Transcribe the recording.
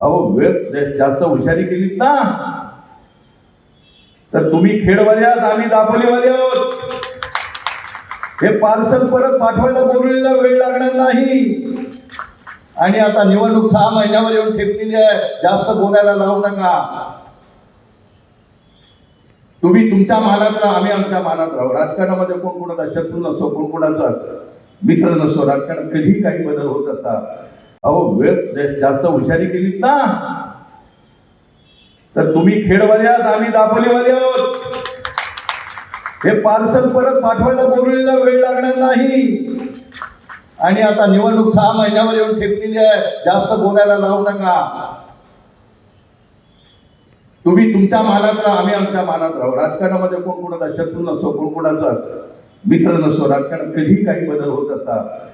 अहो वेळ जास्त हुशारी केलीत ना. तर तुम्ही खेडवाले आहात आम्ही दापोलीवाले आहोत. हे पार्सल परत पाठवायला बोलवलेला वेळ लागणार नाही. आणि आता निवडणूक सहा महिन्यावर येऊन ठेपलेली आहे. जास्त बोलायला लावू नका. तुम्ही तुमच्या मानात राहा आम्ही आमच्या मानात राहू. राजकारणामध्ये कोण कोणाचा शत्रू नसतो कोण कोणाचा मित्र नसतो राजकारणात कधीही काही बदल होत असतात. अहो वेळ जास्त हुशारी केलीत ना. तर तुम्ही खेडवाले आहात आम्ही दापोलीवाले आहोत. हे पार्सल परत पाठवायला बोलवलेला वेळ लागणार नाही. आणि आता निवडणूक सहा महिन्यावर येऊन ठेपलेली आहे. जास्त बोलायला लावू नका. तुम्ही तुमच्या मानात राहा आम्ही आमच्या मानात राहू. राजकारणामध्ये कोण कोणाचा शत्रू नसतो कोण कोणाचा मित्र नसतो राजकारणात कधीही काही बदल होत असतात.